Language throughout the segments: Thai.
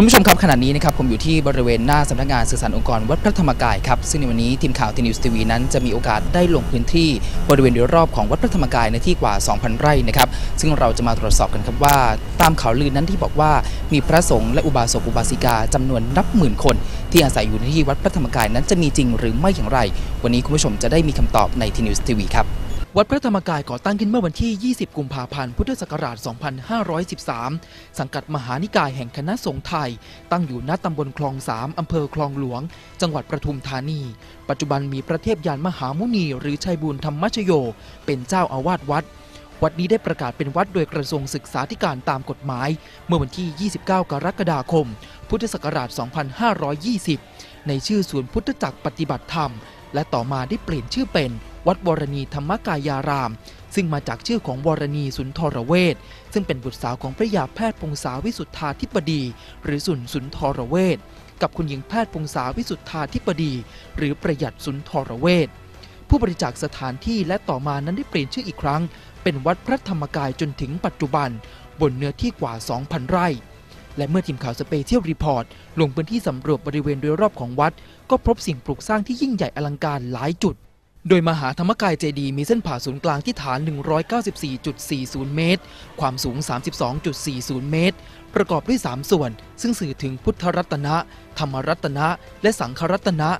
คุณผู้ชมครับขณะนี้นะครับผมอยู่ที่บริเวณหน้าสำนักงานสื่อสารองค์กรวัดพระธรรมกายครับซึ่งในวันนี้ทีมข่าวทีนิวส์ทีวีนั้นจะมีโอกาสได้ลงพื้นที่บริเวณโดยรอบของวัดพระธรรมกายในที่กว่า 2,000 ไร่นะครับซึ่งเราจะมาตรวจสอบกันครับว่า ตามข่าวลือนั้นที่บอกว่ามีพระสงฆ์และอุบาสกอุบาสิกาจำนวนนับหมื่นคน ที่อาศัยอยู่ในที่วัดพระธรรมกายนั้นจะมีจริงหรือไม่อย่างไร วันนี้คุณผู้ชมจะได้มีคำตอบในทีนิวส์ทีวีครับ วัดพระธรรมกายก่อตั้งขึ้นเมื่อวันที่ 20 กุมภาพันธ์ พุทธศักราช 2513 สังกัดมหานิกายแห่งคณะสงฆ์ไทย ตั้งอยู่ณตำบลคลองสามอำเภอคลองหลวง จังหวัดประทุมธานี ปัจจุบันมีพระเทพยานมหามุนี หรือชัยบุญธรรมชโย เป็นเจ้าอาวาสวัด วัดนี้ได้ประกาศเป็นวัดโดยกระทรวงศึกษาธิการตามกฎหมาย เมื่อวันที่ 29 กรกฎาคม พุทธศักราช 2520 ในชื่อศูนย์พุทธจักรปฏิบัติธรรม และต่อมาได้เปลี่ยนชื่อเป็น วัดวรณีธรรมกายาราม ซึ่งมาจากชื่อของวรณีสุนทรเวชซึ่งเป็นบุตรสาวของพระยาแพทย์พงษาวิสุทธาธิปดี หรือสุนสุนทรเวชกับคุณหญิงแพทย์พงษาวิสุทธาธิปดี หรือประหยัดสุนทรเวชผู้บริจาคสถานที่และต่อมานั้นได้เปลี่ยนชื่ออีกครั้ง เป็นวัดพระธรรมกายจนถึงปัจจุบัน บนเนื้อที่กว่า 2,000 ไร่ และเมื่อทีมข่าวสเปเชียลรีพอร์ต ลงพื้นที่สำรวจบริเวณโดยรอบของวัด ก็พบสิ่งปลูกสร้างที่ยิ่งใหญ่อลังการหลายจุด โดยมหาธรรมกายเจดีมีเส้นผ่าศูนย์กลางที่ฐาน 194.40 เมตร ความสูง 32.40 เมตร ประกอบด้วย 3 ส่วน ซึ่งสื่อถึงพุทธรัตนะ ธรรมรัตนะ และสังฆรัตนะ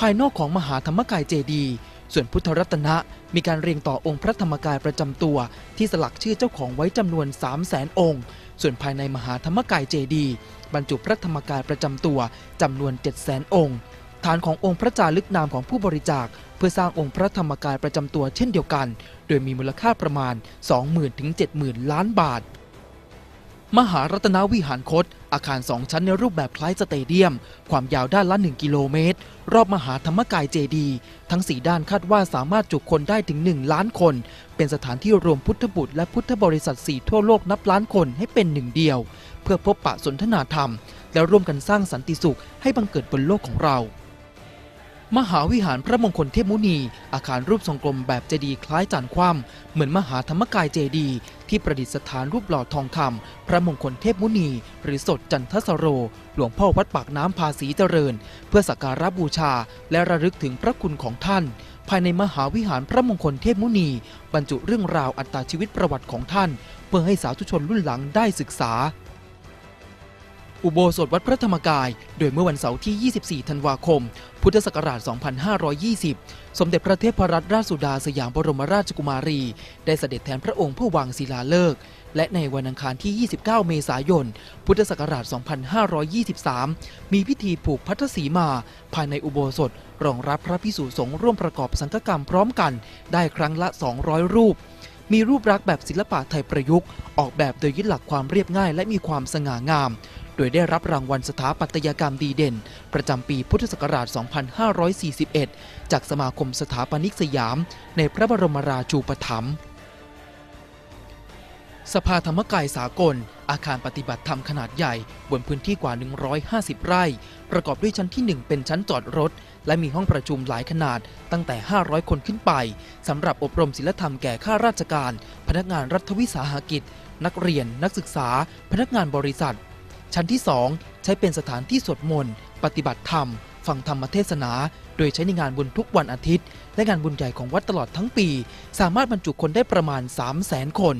ภายนอกของมหาธรรมกายเจดี ส่วนพุทธรัตนะ มีการเรียงต่อองค์พระธรรมกายประจำตัว ที่สลักชื่อเจ้าของไว้จำนวน 3 0 0แสนองค์ ส่วนภายในมหาธรรมกายเจดี บรรจุพระธรรมกายประจำตัวจำนวน 7 0 0แสนองค์ ฐานขององค์พระจารึกนามของผู้บริจาค เพื่อสร้างองค์พระธรรมกายประจำตัวเช่นเดียวกัน โดยมีมูลค่าประมาณ 20,000ถึง70,000 ล้านบาท มหารัตนวิหารคต อาคารสองชั้นในรูปแบบคล้ายสเตเดียม ความยาวด้านละ 1 กิโลเมตร รอบมหาธรรมกายเจดี ทั้ง 4 ด้านคาดว่าสามารถจุคนได้ถึง 1 ล้านคน เป็นสถานที่รวมพุทธบุตรและพุทธบริษัทสี่ทั่วโลกนับล้านคนให้เป็นหนึ่งเดียว เพื่อพบปะสนทนาธรรมและร่วมกันสร้างสันติสุขให้บังเกิดบนโลกของเรา มหาวิหารพระมงคลเทพมุนี อาคารรูปทรงกลมแบบเจดีย์คล้ายจานคว่ำเหมือนมหาธรรมกายเจดีย์ที่ประดิษฐานรูปหล่อทองคำพระมงคลเทพมุนี หรือสดจันทสโร หลวงพ่อวัดปากน้ำภาษีเจริญ เพื่อสักการะบูชาและระลึกถึงพระคุณของท่าน ภายในมหาวิหารพระมงคลเทพมุนี บรรจุเรื่องราวอัตชีวิตประวัติของท่าน เพื่อให้สาธุชนรุ่นหลังได้ศึกษา อุโบสถวัดพระธรรมกาย โดยเมื่อวันเสาร์ที่ 24 ธันวาคม พุทธศักราช 2520 สมเด็จพระเทพรัตนราชสุดาสยามบรมราชกุมารี ได้เสด็จแทนพระองค์เพื่อวางศิลาฤกษ์และในวันอังคารที่ 29 เมษายน พุทธศักราช 2523 มีพิธีผูกพัทธสีมา ภายในอุโบสถ รองรับพระพิสุสงฆ์ร่วมประกอบสังฆกรรมพร้อมกัน ได้ครั้งละ 200 รูปมีรูปลักษณ์แบบศิลปะไทยประยุกต์ ออกแบบโดยยึดหลักความเรียบง่ายและมีความสง่างาม โดยได้รับรางวัลสถาปัตยกรรมดีเด่น ประจำปีพุทธศักราช 2541 จากสมาคมสถาปนิกสยาม ในพระบรมราชูปถัมภ์สภาธรรมกายสากล อาคารปฏิบัติธรรมขนาดใหญ่ บนพื้นที่กว่า 150 ไร่ ประกอบด้วยชั้นที่ 1 เป็นชั้นจอดรถ และมีห้องประชุมหลายขนาดตั้งแต่ 500 คนขึ้นไปสำหรับอบรมศิลธรรมแก่ข้าราชการ พนักงานรัฐวิสาหกิจ นักเรียน นักศึกษา พนักงานบริษัท ชั้นที่ 2 ใช้เป็นสถานที่สวดมนต์ ปฏิบัติธรรม ฟังธรรมเทศนา โดยใช้ในงานบุญทุกวันอาทิตย์ และงานบุญใหญ่ของวัดตลอดทั้งปี สามารถบรรจุคนได้ประมาณ 3 0 0แสนคน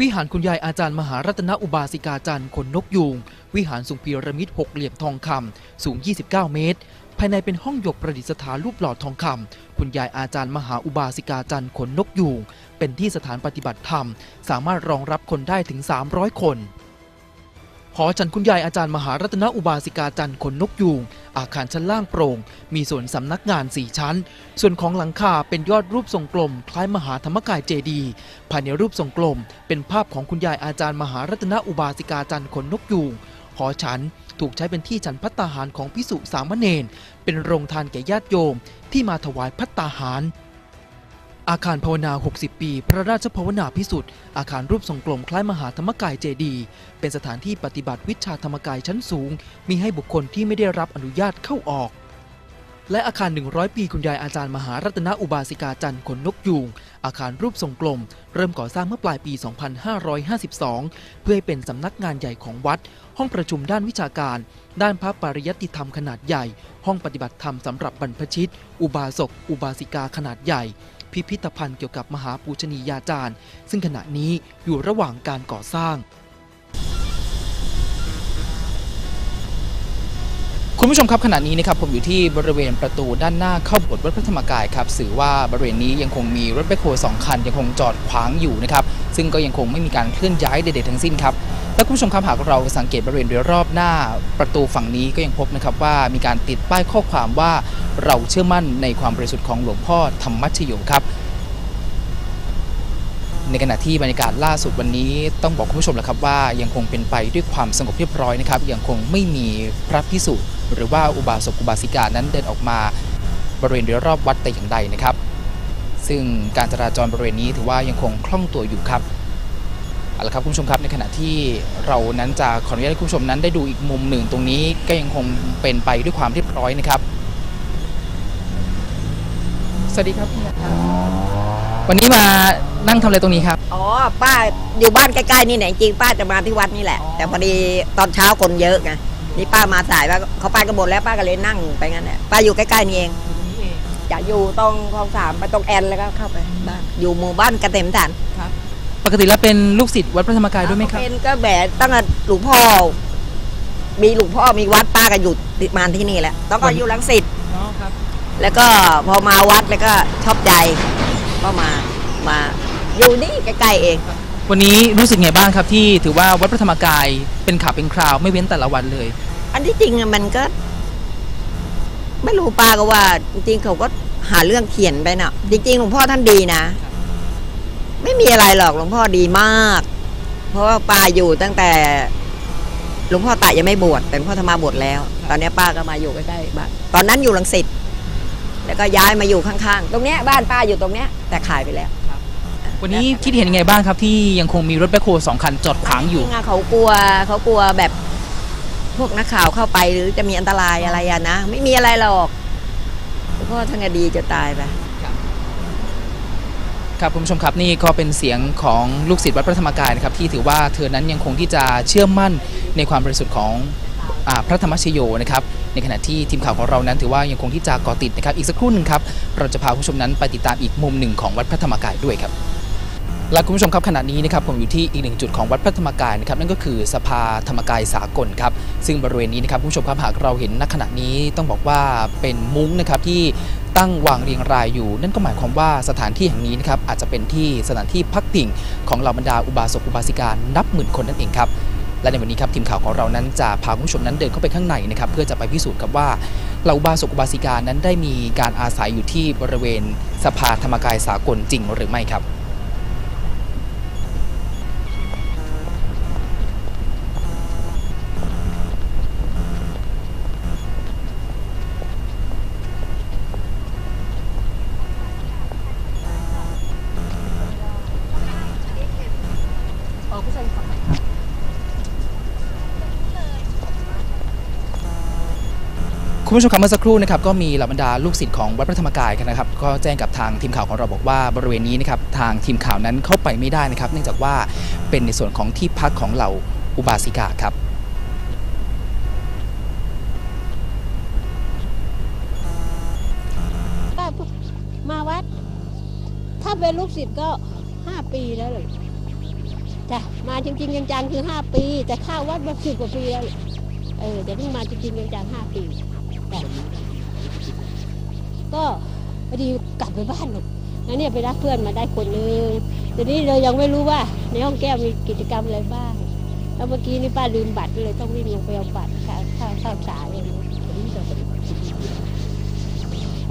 วิหารคุณยายอาจารย์มหารัตนอุบาสิกาจันทร์ขนนกยูง วิหารทรงพีระมิดหกเหลี่ยมทองคำสูง 29 เมตร ภายในเป็นห้องหยกประดิษฐานรูปหล่อทองคำคุณยายอาจารย์มหาอุบาสิกาจันทร์ขนนกยูง เป็นที่สถานปฏิบัติธรรม สามารถรองรับคนได้ถึง 300 คน หอฉันคุณยายอาจารย์มหารัตนอุบาสิกาจันทร์ขนนกยูง อาคารชั้นล่างโปร่ง มีส่วนสำนักงาน4ชั้น ส่วนของหลังคาเป็นยอดรูปทรงกลม คล้ายมหาธรรมกายเจดี ภายในรูปทรงกลม เป็นภาพของคุณยายอาจารย์มหารัตนอุบาสิกาจันทร์ขนนกยูง หอฉันถูกใช้เป็นที่ฉันพัตตาหารของพิสุสามเณร เป็นโรงทานแก่ญาติโยมที่มาถวายพัตตาหาร อาคารภาวนา 60 ปี พระราชภาวนาพิสุทธิ์ อาคารรูปทรงกลมคล้ายมหาธรรมกายเจดี เป็นสถานที่ปฏิบัติวิชาธรรมกายชั้นสูง มีให้บุคคลที่ไม่ได้รับอนุญาตเข้าออก และอาคาร 100 ปีคุณยายอาจารย์มหารัตนอุบาสิกาจันทร์ขนนกยูง อาคารรูปทรงกลม เริ่มก่อสร้างเมื่อปลายปี 2552 เพื่อให้เป็นสำนักงานใหญ่ของวัด ห้องประชุมด้านวิชาการ ด้านพระปริยัติธรรมขนาดใหญ่ ห้องปฏิบัติธรรมสำหรับบรรพชิต อุบาสก อุบาสิกาขนาดใหญ่ พิพิธภัณฑ์เกี่ยวกับมหาปูชนียาจารย์ ซึ่งขณะนี้อยู่ระหว่างการก่อสร้าง คุณผู้ชมครับขณะนี้นะครับผมอยู่ที่บริเวณประตูด้านหน้าเข้าโบสถ์วัดพระธรรมกายครับสื่อว่าบริเวณนี้ยังคงมีรถแบคโฮสองคันยังคงจอดขวางอยู่นะครับซึ่งก็ยังคงไม่มีการเคลื่อนย้ายใดๆทั้งสิ้นครับและคุณผู้ชมครับหากเราสังเกตบริเวณโดยรอบหน้าประตูฝั่งนี้ก็ยังพบนะครับว่ามีการติดป้ายข้อความว่าเราเชื่อมั่นในความบริสุทธิ์ของหลวงพ่อธรรมชโยครับ ในขณะที่บรรยากาศล่าสุดวันนี้ต้องบอกคุณผู้ชมแล้วครับว่ายังคงเป็นไปด้วยความสงบเรียบร้อยนะครับยังคงไม่มีพระพิสุหรือว่าอุบาสกอุบาสิกานั้นเดินออกมาบริเวณโดยรอบวัดแต่อย่างใดนะครับ ซึ่งการจราจรบริเวณนี้ถือว่ายังคงคล่องตัวอยู่ครับเอาละครับคุณผู้ชมครับในขณะที่เรานั้นจะขออนุญาตให้คุณผู้ชมนั้นได้ดูอีกมุมหนึ่งตรงนี้ก็ยังคงเป็นไปด้วยความเรียบร้อยนะครับ สวัสดีครับคุณ วันนี้มานั่งทำอะไรตรงนี้ครับ อ๋อ ป้าอยู่บ้านใกล้ๆนี่แหละจริงๆป้าจะมาที่วัดนี่แหละอ๋อแต่พอดีตอนเช้าคนเยอะไงนี่ป้ามาสายว่าเขาไปกันหมดแล้วป้าก็เลยนั่งไปงั้นแหละป้าอยู่ใกล้ๆนี่เองจะอยู่ตรงคลองสามไปตรงแอนแล้วก็เข้าไปบ้านอยู่หมู่บ้านกระเต็มฐานปกติแล้วเป็นลูกศิษย์วัดพระธรรมกายด้วยไหมครับ เป็นก็แบบตั้งแต่หลวงพ่อ มีหลวงพ่อมีวัดป้าก็อยู่ติดมาที่นี่แหละต้องก็อยู่ลังสิตอ๋อครับแล้วก็พอมาวัดแล้วก็ชอบใจ ก็มามาอยู่นี่ใกล้ๆเอง วันนี้รู้สึกไงบ้างครับที่ถือว่าวัดพระธรรมกายเป็นข่าวเป็นคราวไม่เว้นแต่ละวันเลย อันที่จริงอะมันก็ ไม่รู้ป้าก็ว่า จริงๆเขาก็หาเรื่องเขียนไปนะจริงๆหลวงพ่อท่านดีนะ ไม่มีอะไรหรอกหลวงพ่อดีมาก เพราะว่าป้าอยู่ตั้งแต่หลวงพ่อตะยังไม่บวชแต่หลวงพ่อธรรมาบวชแล้ว ตอนนี้ป้าก็มาอยู่ใกล้ๆบ้านตอนนั้นอยู่ลังสิต แล้วก็ย้ายมาอยู่ข้างๆ ตรงเนี้ยบ้านป้าอยู่ตรงเนี้ยแต่ขายไปแล้ววันนี้คิดเห็นยังไงบ้างครับที่ยังคงมีรถแบคโฮสองคันจอดขวางอยู่ จริงๆะเขากลัวเขากลัวแบบพวกนักข่าวเข้าไปหรือจะมีอันตรายอะไรอะนะ ไม่มีอะไรหรอกหลวงพ่อท่านก็ดีจะตายไป ครับคุณผู้ชมครับนี่ก็เป็นเสียงของลูกศิษย์วัดพระธรรมกายนะครับที่ถือว่าเธอนั้นยังคงที่จะเชื่อมั่นในความบริสุทธิ์ของอาพระธรรมชโยนะครับ ในขณะที่ทีมข่าวของเรานั้นถือว่ายังคงที่จะกาะติดนะครับอีกสักครู่หนึ่งครับเราจะพาผู้ชมนั้นไปติดตามอีกมุมหนึ่งของวัดพระธรรมกายด้วยครับและคุณผู้ชมครับขณะนี้นะครับผมอยู่ที่อีกหนึ่งจุดของวัดพระธรรมกายนะครับนั่นก็คือสภาธรรมกายสากลครับซึ่งบริเวณนี้นะครับคุณผู้ชมครับหากเราเห็นณขณะนี้ต้องบอกว่าเป็นมุ้งนะครับที่ตั้งวางเรียงรายอยู่ นั่นก็หมายความว่าสถานที่แห่งนี้นะครับอาจจะเป็นที่สถานที่พักพิงของเหล่าบรรดาอุบาสกอุบาสิกานับหมื่นคนนั่นเองครับ และในวันนี้ครับทีมข่าวของเรานั้นจะพาคุณผู้ชมนั้นเดินเข้าไปข้างในนะครับเพื่อจะไปพิสูจน์ครับว่าเหล่าบาสกุบาสิกานั้นได้มีการอาศัยอยู่ที่บริเวณสภาธรรมกายสากลจริงหรือไม่ครับ คุณผู้ชมครับเมื่อสักครู่นะครับก็มีเหล่าบรรดาลูกศิษย์ของวัดพระธรรมกายนะครับก็แจ้งกับทางทีมข่าวของเราบอกว่าบริเวณนี้นะครับทางทีมข่าวนั้นเข้าไปไม่ได้นะครับ เนื่องจากว่าเป็นในส่วนของที่พักของเหล่าอุบาสิกาครับป้ามาวัด ถ้าเป็นลูกศิษย์ก็ห้าปีแล้วเลยจ้ะมาจริงๆจังๆคือห้าปี แต่เข้าวัดมาสิบกว่าปีแล้วเออแต่เพิ่งมาจริงๆจังๆห้า ปีจ้ะก็พอดีกลับไปบ้านหนูแล้วเนี่ยไปรับเพื่อนมาได้คนนึงทีนี้เรายังไม่รู้ว่า ในห้องแก้วมีกิจกรรมอะไรบ้าง แล้วเมื่อกี้นี่ป้าลืมบัตรก็เลยต้องวิ่งลงไปเอาบัตรค่าค่าข้าวสารเลย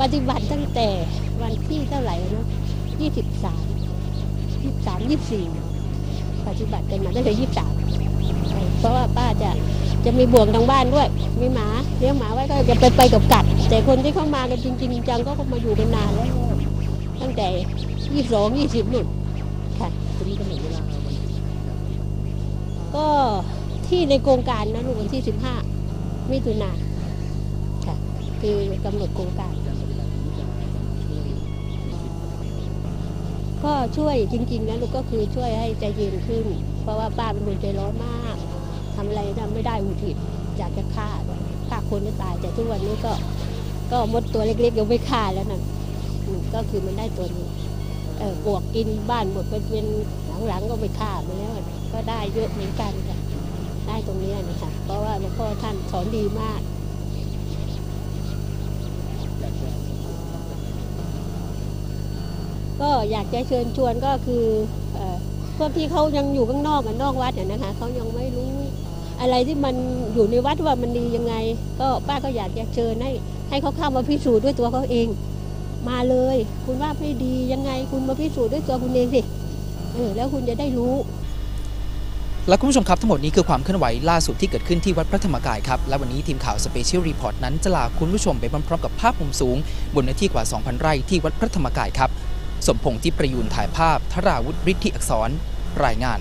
ปฏิบัติตั้งแต่วันที่เท่าไหร่นะยี่สิบสามยี่สามยี่สี่ปฏิบัติกันมาตั้งแต่ยี่สามเพราะว่าป้า จะมีบ่วงทางบ้านด้วย มีหมาเลี้ยงหมาไว้ก็จะไปไปกับกัด แต่คนที่เข้ามากันจริง ๆ จังก็มาอยู่กันนานแล้วตั้งแต่ยี่สองยี่สิบนุ่นค่ะก็ที่ในโครงการนะลูกวันที่สิบห้ามิถุนาค่ะ คือกำหนดโครงการ ก็ช่วยจริง ๆนะลูกก็คือช่วยให้ใจเย็นขึ้น เพราะว่าป้าเป็นคนใจร้อนมาก ทำอะไรทำไม่ได้หุดหิดอยากจะฆ่าฆ่าคนให้ตายแต่ทุกวันนี้ก็ ก็มดตัวเล็กๆยังไม่ฆ่าแล้วนะก็คือมันได้ตัวนี้เออปวกกินบ้านหมดเป็นเป็นหลังๆก็ไปฆ่ามาแล้วก็ได้เยอะเหมือนกันค่ะได้ตรงนี้นะคะเพราะว่าหลวงพ่อท่านสอนดีมากก็อยากจะเชิญชวนก็คือเอ่อพวกที่เขายังอยู่ข้างนอกกับนอกวัดเนี่ยนะคะเขายังไม่รู้ อะไรที่มันอยู่ในวัดว่ามันดียังไง ก็ป้าก็อยากจะเชิญให้ให้เขาเข้ามาพิสูจน์ด้วยตัวเขาเอง มาเลย คุณว่าไม่ดียังไง คุณมาพิสูจน์ด้วยตัวคุณเองสิเออแล้วคุณจะได้รู้และคุณผู้ชมครับทั้งหมดนี้คือความเคลื่อนไหวล่าสุดที่เกิดขึ้นที่วัดพระธรรมกายครับและวันนี้ทีมข่าวสเปเชียลรีพอร์ตนั้นจะลาคุณผู้ชมไปพร้อมๆกับภาพมุมสูง บนเนื้อที่กว่า 2,000 ไร่ที่วัดพระธรรมกายครับ สมพงษ์ที่ประยูนถ่ายภาพธราวุฒิฤทธิอักษร รายงาน